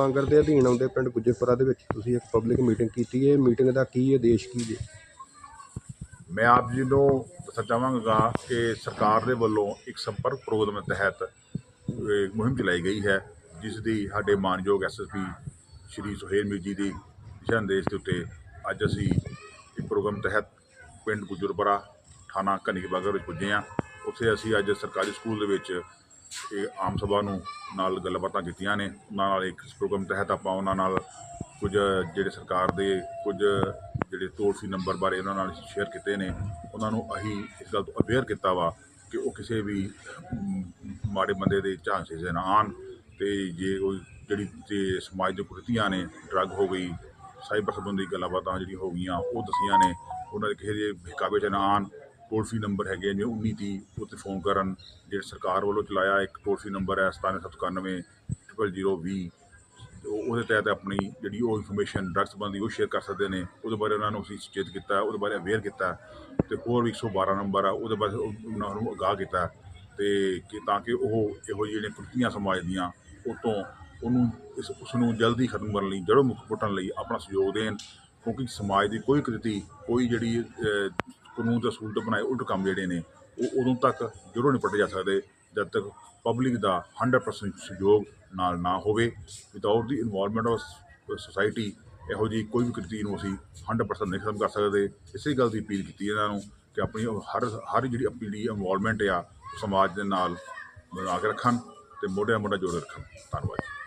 ਬਾਂਗਰ ਦੇ ਅਧੀਨ ਆਉਂਦੇ ਪਿੰਡ ਗੁੱਜਰਪੁਰਾ ਦੇ ਵਿੱਚ ਤੁਸੀਂ ਇੱਕ ਪਬਲਿਕ ਮੀਟਿੰਗ ਕੀਤੀ ਹੈ। ਮੀਟਿੰਗ ਦਾ ਕੀ ਉਦੇਸ਼ ਕੀ ਹੈ ਮੈਂ ਆਪ ਜੀ ਨੂੰ ਦੱਸਣਾ ਚਾਹਾਂਗਾ ਕਿ ਸਰਕਾਰ ਦੇ ਵੱਲੋਂ ਇੱਕ ਸੰਪਰਕ ਪ੍ਰੋਗਰਾਮ ਤਹਿਤ ਮੁਹਿੰਮ ਚਲਾਈ ਗਈ ਹੈ, ਜਿਸ ਦੀ ਸਾਡੇ ਮਾਨਯੋਗ ਐਸਐਸਪੀ ਸ਼੍ਰੀ ਸੁਹੇਲ ਮੀਰ ਜੀ ਦੀ ਦਿਸ਼ਾ ਨਿਰਦੇਸ਼ ਦੇ ਉੱਤੇ ਅੱਜ ਅਸੀਂ ਇੱਕ ਪ੍ਰੋਗਰਾਮ ਤਹਿਤ ਪਿੰਡ ਗੁਜਰਪੁਰਾ ਥਾਣਾ ਕਨਿਕ ਬਾਗਰ ਵਿੱਚ ਪੁੱਜੇ ਹਾਂ। ਉੱਥੇ ਅਸੀਂ ਅੱਜ ਸਰਕਾਰੀ ਸਕੂਲ ਦੇ ਵਿੱਚ ਇਹ ਆਮ ਸਭਾ ਨੂੰ ਨਾਲ ਗੱਲਬਾਤਾਂ ਕੀਤੀਆਂ ਨੇ। ਉਹਨਾਂ ਨਾਲ ਇੱਕ ਪ੍ਰੋਗਰਾਮ ਤਹਿਤ ਆਪਾਂ ਉਹਨਾਂ ਨਾਲ ਕੁਝ ਜਿਹੜੇ ਸਰਕਾਰ ਦੇ ਕੁਝ ਜਿਹੜੇ ਟੋਲ ਫੀ ਨੰਬਰ ਬਾਰੇ ਉਹਨਾਂ ਨਾਲ ਸ਼ੇਅਰ ਕੀਤੇ ਨੇ। ਉਹਨਾਂ ਨੂੰ ਅਸੀਂ ਇਸ ਗੱਲ ਤੋਂ ਅਵੇਅਰ ਕੀਤਾ ਵਾ ਕਿ ਉਹ ਕਿਸੇ ਵੀ ਮਾੜੇ ਬੰਦੇ ਦੇ ਝਾਂਸੇ 'ਚ ਨਾ ਆਉਣ ਤੇ ਜੇ ਕੋਈ ਜਿਹੜੀ ਤੇ ਸਮਾਜ ਦੇ ਕੁਰਤੀਆਂ ਨੇ, ਡਰੱਗ ਹੋ ਗਈ, ਸਾਈਬਰ ਸੰਬੰਧੀ ਗੱਲਾਂ ਬਾਤਾਂ ਜਿਹੜੀਆਂ ਹੋ ਗਈਆਂ, ਉਹ ਦਸੀਆਂ ਨੇ, ਉਹਨਾਂ ਦੇ ਕਿਸੇ ਦੇ ਬਹਿਕਾਵੇ 'ਚ ਨਾ ਆਉਣ ਟੋਲ ਫ੍ਰੀ ਨੰਬਰ ਹੈਗੇ ਨੇ 19 ਤੀਹ ਉੱਤੇ ਫੋਨ ਕਰਨ। ਜਿਹੜੇ ਸਰਕਾਰ ਵੱਲੋਂ ਚਲਾਇਆ ਇੱਕ ਟੋਲ ਫ੍ਰੀ ਨੰਬਰ ਹੈ 9791 0020 ਉਹ- ਉਹਦੇ ਤਹਿਤ ਆਪਣੀ ਜਿਹੜੀ ਉਹ ਇਨਫੋਰਮੇਸ਼ਨ ਡਰੱਗ ਸੰਬੰਧੀ ਉਹ ਸ਼ੇਅਰ ਕਰ ਸਕਦੇ ਨੇ। ਉਹਦੇ ਬਾਰੇ ਉਹਨਾਂ ਨੂੰ ਅਸੀਂ ਸੁਚੇਤ ਕੀਤਾ, ਉਹਦੇ ਬਾਰੇ ਅਵੇਅਰ ਕੀਤਾ। ਤੇ ਹੋਰ ਵੀ 112 ਨੰਬਰ ਆ, ਉਹਦੇ ਬਾਰੇ ਉਹ- ਉਹਨਾਂ ਨੂੰ ਅਗਾਹ ਕੀਤਾ। ਤੇ ਕਿ ਤਾਂ ਕਿ ਉਹ ਇਹੋ ਜਿਹੇ ਜਿਹੜੀਆਂ ਕੁਰਤੀਆਂ ਸਮਾਜ ਦੀਆਂ, ਉਹ ਤੋਂ ਉਹਨੂੰ ਇਸ ਉਸ ਨੂੰ ਜਲਦੀ ਖਤਮ ਕਰਨ ਲਈ ਜੜੋਂ ਮੁੱਖ ਪੁੱਟਣ ਲਈ ਆਪਣਾ ਸਹਿਯੋਗ ਦੇਣ। ਕਿਉਂਕਿ ਸਮਾਜ ਦੀ ਕੋਈ ਕ੍ਰਿਤੀ ਕੋਈ ਜਿਹੜੀ ਕਾਨੂੰਨ ਤੇ ਸਹੂਲਤ ਬਣਾਏ, ਉਲਟ ਕੰਮ ਜਿਹੜੇ ਨੇ, ਉਹ ਉਦੋਂ ਤੱਕ ਜ਼ਰੂਰ ਨਹੀਂ ਪੱਟੇ ਜਾ ਸਕਦੇ, ਜਦ ਤੱਕ ਪਬਲਿਕ ਦਾ 100% ਸਹਿਯੋਗ ਨਾਲ ਨਾ ਹੋਵੇ। Without the involvement of society ਇਹੋ ਜੀ ਕੋਈ ਵੀ ਕ੍ਰਿਤੀ ਨੂੰ ਅਸੀਂ 100% ਨਹੀਂ ਖਤਮ ਕਰ ਸਕਦੇ। ਇਸੇ ਗੱਲ ਦੀ ਅਪੀਲ ਕੀਤੀ ਇਹਨਾਂ ਨੂੰ ਕਿ ਆਪਣੀ ਹਰ ਹਰ ਜਿਹੜੀ ਆਪਣੀ ਇਨਵੋਲਵਮੈਂਟ ਆ, ਸਮਾਜ ਦੇ ਨਾਲ ਬਣਾ ਕੇ ਰੱਖਣ ਤੇ ਮੋਢੇ ਨਾਲ ਮੋਢਾ ਜੋੜ ਰੱਖਣ। ਧੰਨਵਾਦ